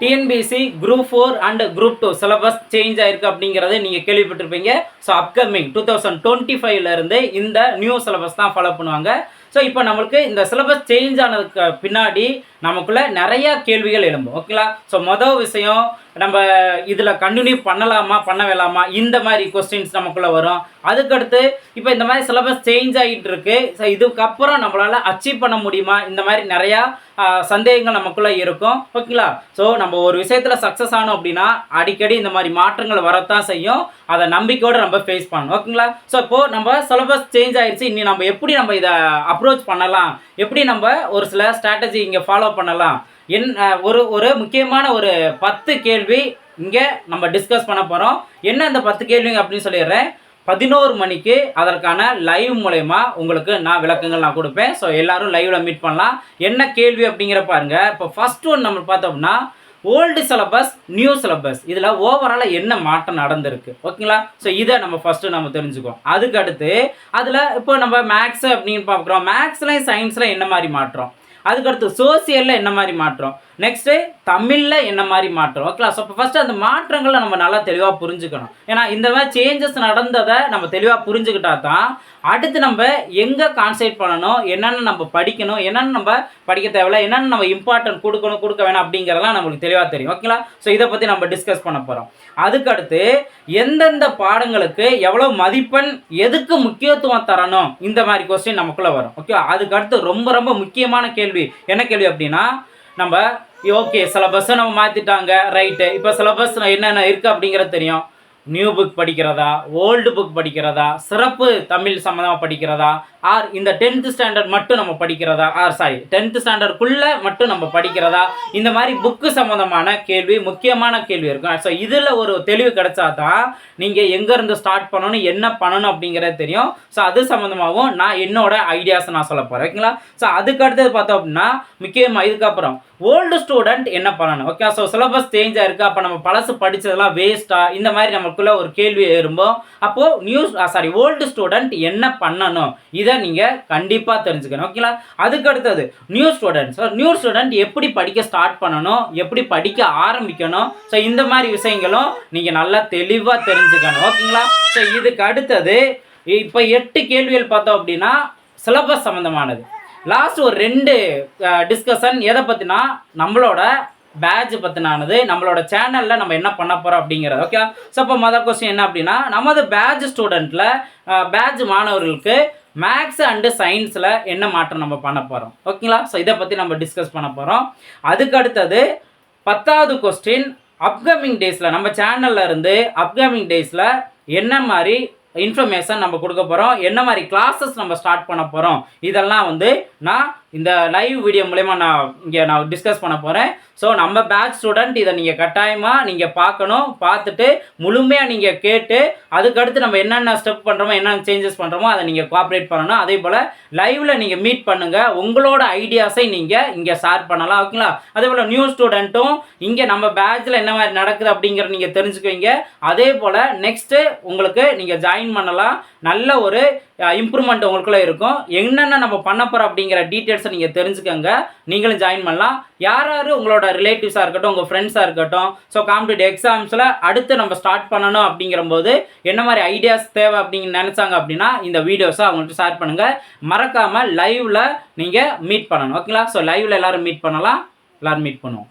TNPSC group four and group two syllabus change ஆயிருக்கு அப்படிங்கிறது நீங்கள் கேள்விப்பட்டிருப்பீங்க. So upcoming two thousand twenty ஃபைவ்லேருந்து இந்த நியூ சிலபஸ் தான் ஃபாலோ பண்ணுவாங்க. ஸோ இப்போ நம்மளுக்கு இந்த சிலபஸ் சேஞ்ச் ஆனதுக்கு பின்னாடி நமக்குள்ள நிறைய கேள்விகள் எழும்பும். ஓகேங்களா ஸோ மொதல் விஷயம் நம்ம இதில் கண்டினியூ பண்ணலாமா பண்ண வேலாமா இந்த மாதிரி கொஸ்டின்ஸ் நமக்குள்ள வரும். அதுக்கடுத்து இப்போ இந்த மாதிரி சிலபஸ் சேஞ்ச் ஆகிட்டு இருக்கு ஸோ இதுக்கப்புறம் நம்மளால் அச்சீவ் பண்ண முடியுமா? இந்த மாதிரி நிறையா சந்தேகங்கள் நமக்குள்ள இருக்கும். ஓகேங்களா ஸோ நம்ம ஒரு விஷயத்தில் சக்ஸஸ் ஆனோம் அப்படின்னா அடிக்கடி இந்த மாதிரி மாற்றங்கள் வரத்தான் செய்யும். அதை நம்பிக்கையோடு நம்ம ஃபேஸ் பண்ணணும். ஓகேங்களா ஸோ இப்போ நம்ம சிலபஸ் சேஞ்ச் ஆயிடுச்சு இனி நம்ம எப்படி நம்ம இதை அப்ரோச் பண்ணலாம்? எப்படி நம்ம ஒரு சில ஸ்ட்ராட்டஜி இங்கே ஃபாலோ பண்ணலாம். என் ஒரு ஒரு முக்கியமான ஒரு பத்து கேள்வி இங்கே நம்ம டிஸ்கஸ் பண்ண போகிறோம் என்ன அந்த பத்து கேள்விங்க அப்படின்னு சொல்லிடுறேன். பதினோரு மணிக்கு அதற்கான லைவ் மூலயமா உங்களுக்கு நான் விளக்கங்கள் நான் கொடுப்பேன். ஸோ எல்லாரும் லைவில் மீட் பண்ணலாம். என்ன கேள்வி அப்படிங்கிற பாருங்க. இப்போ ஃபர்ஸ்ட் ஒன் நம்ம பார்த்தோம்னா ஓல்டு சிலபஸ் நியூ சிலபஸ் இதில் ஓவராலாக என்ன மாற்றம் நடந்திருக்கு? ஓகேங்களா? ஸோ இதை நம்ம ஃபஸ்ட்டு நம்ம தெரிஞ்சுக்குவோம். அதுக்கு அடுத்து அதில் இப்போ நம்ம மேக்ஸ் அப்படின்னு பார்க்குறோம். மேக்ஸ்லையும் சயின்ஸில் என்ன மாதிரி மாற்றம்? அதுக்கடுத்து சோசியலில் என்ன மாதிரி மாற்றம்? நெக்ஸ்ட்டு தமிழில் என்ன மாதிரி மாற்றம்? ஓகேங்களா ஸோ இப்போ ஃபஸ்ட்டு அந்த மாற்றங்களை நம்ம நல்லா தெளிவாக புரிஞ்சுக்கணும். ஏன்னா இந்த மாதிரி சேஞ்சஸ் நடந்ததை நம்ம தெளிவாக புரிஞ்சுக்கிட்டா தான் அடுத்து நம்ம எங்கே கான்சென்ட்ரேட் பண்ணணும் என்னென்ன நம்ம படிக்கணும் என்னென்ன நம்ம படிக்க தேவையில்ல என்னென்ன நம்ம இம்பார்ட்டன்ட் கொடுக்கணும் கொடுக்க வேணாம் அப்படிங்கிறதெல்லாம் நம்மளுக்கு தெளிவாக தெரியும். ஓகேங்களா ஸோ இதை பற்றி நம்ம டிஸ்கஸ் பண்ண போகிறோம் அதுக்கடுத்து எந்தெந்த பாடங்களுக்கு எவ்வளோ மதிப்பெண் எதுக்கு முக்கியத்துவம் தரணும்? இந்த மாதிரி கொஸ்டின் நமக்குள்ளே வரும். ஓகே அதுக்கடுத்து ரொம்ப ரொம்ப முக்கியமான கேள்வி. என்ன கேள்வி அப்படின்னா நம்ம ஓகே சிலபஸ்ஸை நம்ம மாற்றிட்டாங்க ரைட்டு இப்போ சிலபஸ் என்னென்ன இருக்குது அப்படிங்கிறது தெரியும். நியூ புக் படிக்கிறதா? ஓல்டு புக் படிக்கிறதா? சிறப்பு தமிழ் சம்மந்தமாக படிக்கிறதா? ஆர் இந்த டென்த்து ஸ்டாண்டர்ட் மட்டும் நம்ம படிக்கிறதா? ஆர் சாரி டென்த்து ஸ்டாண்டர்டுக்குள்ளே மட்டும் நம்ம படிக்கிறதா? இந்த மாதிரி புக்கு சம்மந்தமான கேள்வி முக்கியமான கேள்வி இருக்கும். ஸோ இதில் ஒரு தெளிவு கிடைச்சா தான் நீங்கள் எங்கேருந்து ஸ்டார்ட் பண்ணணும் என்ன பண்ணணும் அப்படிங்கிறது தெரியும். ஸோ அது சம்மந்தமாகவும் நான் என்னோட ஐடியாஸை நான் சொல்ல போகிறேன் ஓகேங்களா ஸோ அதுக்கு அடுத்தது பார்த்தோம் அப்படின்னா முக்கியமாக இதுக்கப்புறம். ஓல்டு ஸ்டூடெண்ட் என்ன பண்ணணும்? ஓகே ஸோ சிலபஸ் சேஞ்சாக இருக்குது அப்போ நம்ம பழசு படித்ததெல்லாம் வேஸ்ட்டாக இந்த மாதிரி நமக்குள்ள ஒரு கேள்வி எழும்போம் அப்போது நியூஸ் சாரி ஓல்டு ஸ்டூடெண்ட் என்ன பண்ணணும்? இதை நீங்கள் கண்டிப்பாக தெரிஞ்சுக்கணும். ஓகேங்களா அதுக்கு அடுத்தது new student so new student எப்படி படிக்க ஸ்டார்ட் பண்ணணும்? எப்படி படிக்க ஆரம்பிக்கணும்? ஸோ இந்த மாதிரி விஷயங்களும் நீங்கள் நல்லா தெளிவாக தெரிஞ்சுக்கணும். ஓகேங்களா ஸோ இதுக்கு அடுத்தது இப்போ எட்டு கேள்விகள் பார்த்தோம் அப்படின்னா சிலபஸ் சம்மந்தமானது லாஸ்ட் ஒரு ரெண்டு டிஸ்கஷன் எதை பற்றினா நம்மளோட பேட்ச் பற்றினானது நம்மளோட சேனலில் நம்ம என்ன பண்ண போகிறோம் அப்படிங்கிறது ஓகே ஸோ அப்போ மொதல் கொஸ்டின் என்ன அப்படின்னா நமது பேட்ச் ஸ்டூடெண்ட்டில் பேட்ச் மாணவர்களுக்கு மேக்ஸ் அண்டு சயின்ஸில் என்ன மாற்றம் நம்ம பண்ண போகிறோம் ஓகேங்களா ஸோ இதை பற்றி நம்ம டிஸ்கஸ் பண்ண போகிறோம் அதுக்கு அடுத்தது பத்தாவது கொஸ்டின் அப்கமிங் டேஸில் நம்ம சேனல்ல இருந்து அப்கமிங் டேஸில் என்ன மாதிரி இன்ஃபர்மேஷன் நம்ம கொடுக்க போகிறோம் என்ன மாதிரி கிளாஸஸ் நம்ம ஸ்டார்ட் பண்ண போகிறோம் இதெல்லாம் வந்து நான் இந்த லைவ் வீடியோ மூலயமா நான் இங்கே நான் டிஸ்கஸ் பண்ண போகிறேன் ஸோ நம்ம பேட்ச் ஸ்டூடெண்ட் இதை நீங்கள் கட்டாயமாக நீங்கள் பார்க்கணும் பார்த்துட்டு முழுமையாக நீங்கள் கேட்டு அதுக்கடுத்து நம்ம என்னென்ன ஸ்டெப் பண்ணுறோமோ என்னென்ன சேஞ்சஸ் பண்ணுறோமோ அதை நீங்கள் கோஆப்ரேட் பண்ணணும். அதே போல் லைவில் நீங்கள் மீட் பண்ணுங்கள் உங்களோட ஐடியாஸை நீங்கள் இங்கே ஷேர் பண்ணலாம். ஓகேங்களா? அதே போல் நியூ ஸ்டூடெண்ட்டும் இங்கே நம்ம பேட்சில் என்ன மாதிரி நடக்குது அப்படிங்கிற நீங்கள் தெரிஞ்சுக்குவீங்க. அதே போல் நெக்ஸ்ட்டு உங்களுக்கு நீங்கள் ஜாயின் பண்ணலாம். நல்ல ஒரு இம்ப்ரூவ்மெண்ட் உங்களுக்குள்ளே இருக்கும். என்னென்ன நம்ம பண்ண போகிறோம் அப்படிங்கிற டீட்டெயில்ஸை நீங்கள் தெரிஞ்சுக்கோங்க. நீங்களும் ஜாயின் பண்ணலாம். யார் யார் உங்களோட ரிலேட்டிவ்ஸாக இருக்கட்டும் உங்கள் ஃப்ரெண்ட்ஸாக இருக்கட்டும் ஸோ காம்படிட்டிவ் எக்ஸாம்ஸில் அடுத்து நம்ம ஸ்டார்ட் பண்ணணும் அப்படிங்கிறபோது என்ன மாதிரி ஐடியாஸ் தேவை அப்படின்னு நினச்சாங்க அப்படின்னா இந்த வீடியோஸை அவங்கள்ட்ட ஷேர் பண்ணுங்கள் மறக்காமல் லைவில் நீங்கள் மீட் பண்ணணும். ஓகேங்களா ஸோ லைவில் எல்லோரும் மீட் பண்ணலாம். எல்லோரும் மீட் பண்ணுவோம்.